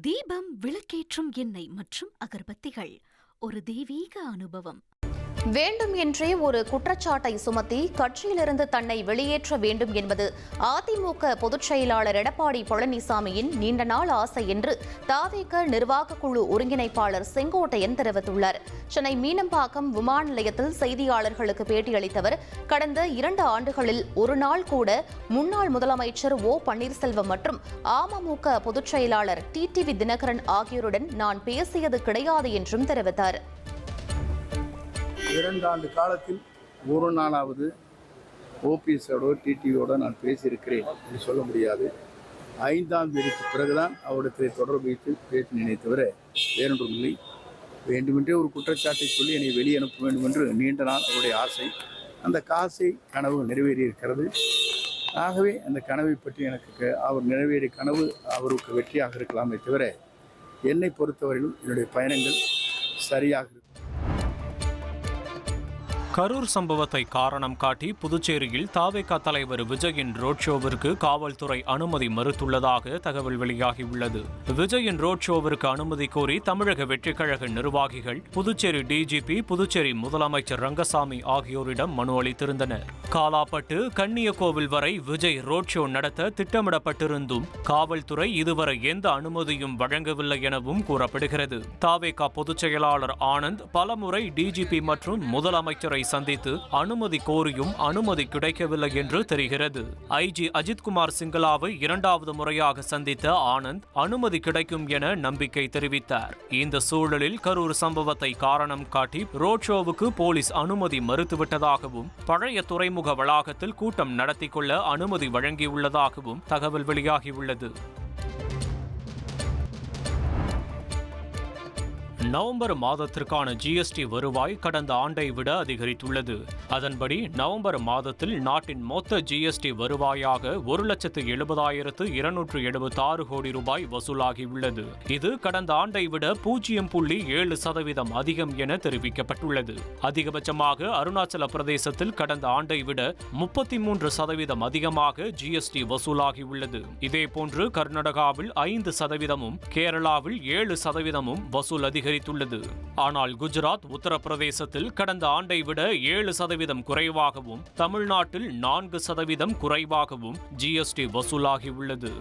தீபம் விளக்கேற்றும் எண்ணெய் மற்றும் அகர்பத்திகள். ஒரு தெய்வீக அனுபவம். வேண்டும் என்றே ஒரு குற்றச்சாட்டை சுமத்தி கட்சியிலிருந்து தன்னை வெளியேற்ற வேண்டும் என்பது அதிமுக பொதுச் செயலாளர் எடப்பாடி பழனிசாமியின் நீண்ட நாள் ஆசை என்று தாவேக நிர்வாக குழு ஒருங்கிணைப்பாளர் செங்கோட்டையன் தெரிவித்துள்ளார். சென்னை மீனம்பாக்கம் விமான நிலையத்தில் செய்தியாளர்களுக்கு பேட்டியளித்தவர் கடந்த இரண்டு ஆண்டுகளில் ஒரு நாள் கூட முன்னாள் முதலமைச்சர் ஓ பன்னீர்செல்வம் மற்றும் அமமுக பொதுச் செயலாளர் டிடிவி தினகரன் ஆகியோருடன் நான் பேசியது கிடையாது என்றும் தெரிவித்தார். இரண்டு ஆண்டு காலத்தில் ஒரு நாளாவது ஓபிஎஸோட டிடிவியோட நான் பேசியிருக்கிறேன் என்று சொல்ல முடியாது. ஐந்தாம் தேதிக்கு பிறகுதான் அவரிடத்தில் தொடர்பு வைத்து பேசினேனே நினைத்தவர வேறொன்றும் இல்லை. வேண்டுமென்றே ஒரு குற்றச்சாட்டை சொல்லி என்னை வெளியே அனுப்ப வேண்டும் என்று நீண்ட நாள் அவருடைய ஆசை. அந்த காசை கனவு நிறைவேறியிருக்கிறது. ஆகவே அந்த கனவை பற்றி எனக்கு க- அவர் நிறைவேறிய கனவு அவருக்கு வெற்றியாக இருக்கலாமே தவிர என்னை பொறுத்தவரையிலும் என்னுடைய பயணங்கள் சரியாக இருக்கும். கரூர் சம்பவத்தை காரணம் காட்டி புதுச்சேரியில் தாவேகா தலைவர் விஜயின் ரோட் ஷோவிற்கு காவல்துறை அனுமதி மறுத்துள்ளதாக தகவல் வெளியாகியுள்ளது. விஜயின் ரோட் ஷோவிற்கு அனுமதி கோரி தமிழக வெற்றிக் கழக நிர்வாகிகள் புதுச்சேரி டிஜிபி புதுச்சேரி முதலமைச்சர் ரங்கசாமி ஆகியோரிடம் மனு அளித்திருந்தனர். காலாப்பட்டு கன்னியகோவில் வரை விஜய் ரோட் ஷோ நடத்த திட்டமிடப்பட்டிருந்தும் காவல்துறை இதுவரை எந்த அனுமதியும் வழங்கவில்லை எனவும் கூறப்படுகிறது. தாவேகா பொதுச் செயலாளர் ஆனந்த் பலமுறை டிஜிபி மற்றும் முதலமைச்சரை சந்தித்து அனுமதி கோரியும் அனுமதி கிடைக்கவில்லை என்று தெரிகிறது. ஐஜி அஜித்குமார் சிங்கலாவை இரண்டாவது முறையாக சந்தித்த ஆனந்த் அனுமதி கிடைக்கும் என நம்பிக்கை தெரிவித்தார். இந்த சூழலில் கரூர் சம்பவத்தை காரணம் காட்டி ரோட் ஷோவுக்கு போலீஸ் அனுமதி மறுத்துவிட்டதாகவும் பழைய துறைமுக வளாகத்தில் கூட்டம் நடத்தி கொள்ள அனுமதி வழங்கியுள்ளதாகவும் தகவல் வெளியாகியுள்ளது. நவம்பர் மாதத்திற்கான ஜிஎஸ்டி வருவாய் கடந்த ஆண்டை விட அதிகரித்துள்ளது. அதன்படி நவம்பர் மாதத்தில் நாட்டின் மொத்த ஜிஎஸ்டி வருவாயாக ஒரு லட்சத்து எழுபதாயிரத்து இருநூற்று எழுபத்தாறு கோடி ரூபாய் வசூலாகியுள்ளது. இது கடந்த ஆண்டை விட பூஜ்ஜியம் புள்ளி ஏழு சதவீதம் அதிகம் என தெரிவிக்கப்பட்டுள்ளது. அதிகபட்சமாக அருணாச்சல பிரதேசத்தில் கடந்த ஆண்டை விட முப்பத்தி மூன்று சதவீதம் அதிகமாக ஜிஎஸ்டி வசூலாகியுள்ளது. இதேபோன்று கர்நாடகாவில் ஐந்து சதவீதமும் கேரளாவில் ஏழு சதவீதமும் வசூல் அதிகரித்துள்ளது. ஆனால் குஜராத் உத்தரப்பிரதேசத்தில் கடந்த ஆண்டை விட ஏழு சதவீதம் குறைவாகவும் தமிழ்நாட்டில் நான்கு சதவீதம் குறைவாகவும் ஜிஎஸ்டி வசூலாகியுள்ளது.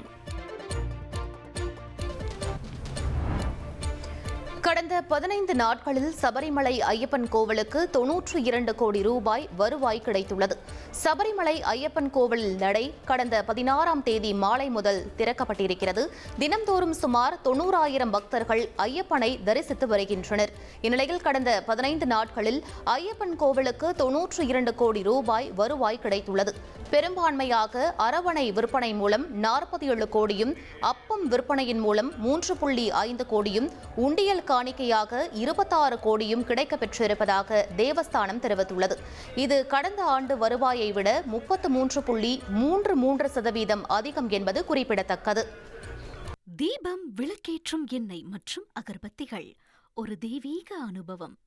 கடந்த பதினைந்து நாட்களில் சபரிமலை ஐயப்பன் கோவிலுக்கு தொன்னூற்று இரண்டு கோடி ரூபாய் வருவாய் கிடைத்துள்ளது. சபரிமலை ஐயப்பன் கோவில் நடை கடந்த பதினாறாம் தேதி மாலை முதல் திறக்கப்பட்டிருக்கிறது. தினம்தோறும் சுமார் தொன்னூறாயிரம் பக்தர்கள் ஐயப்பனை தரிசித்து வருகின்றனர். இந்நிலையில் கடந்த பதினைந்து நாட்களில் ஐயப்பன் கோவிலுக்கு தொன்னூற்று இரண்டு கோடி ரூபாய் வருவாய் கிடைத்துள்ளது. பெரும்பான்மையாக அரவணை விற்பனை மூலம் நாற்பத்தி ஏழு கோடியும் அப்பம் விற்பனையின் மூலம் மூன்று புள்ளி ஐந்து கோடியும் உண்டியல் காணி காணிக்கையாக இருபத்தாறு கோடியும் கிடைக்கப் பெற்றிருப்பதாக தேவஸ்தானம் தெரிவித்துள்ளது. இது கடந்த ஆண்டு வருவாயை விட முப்பத்து மூன்று புள்ளி மூன்று மூன்று சதவீதம் அதிகம் என்பது குறிப்பிடத்தக்கது. தீபம் விளக்கேற்றும் எண்ணெய் மற்றும் அகர்பத்திகள் ஒரு தெய்வீக அனுபவம்.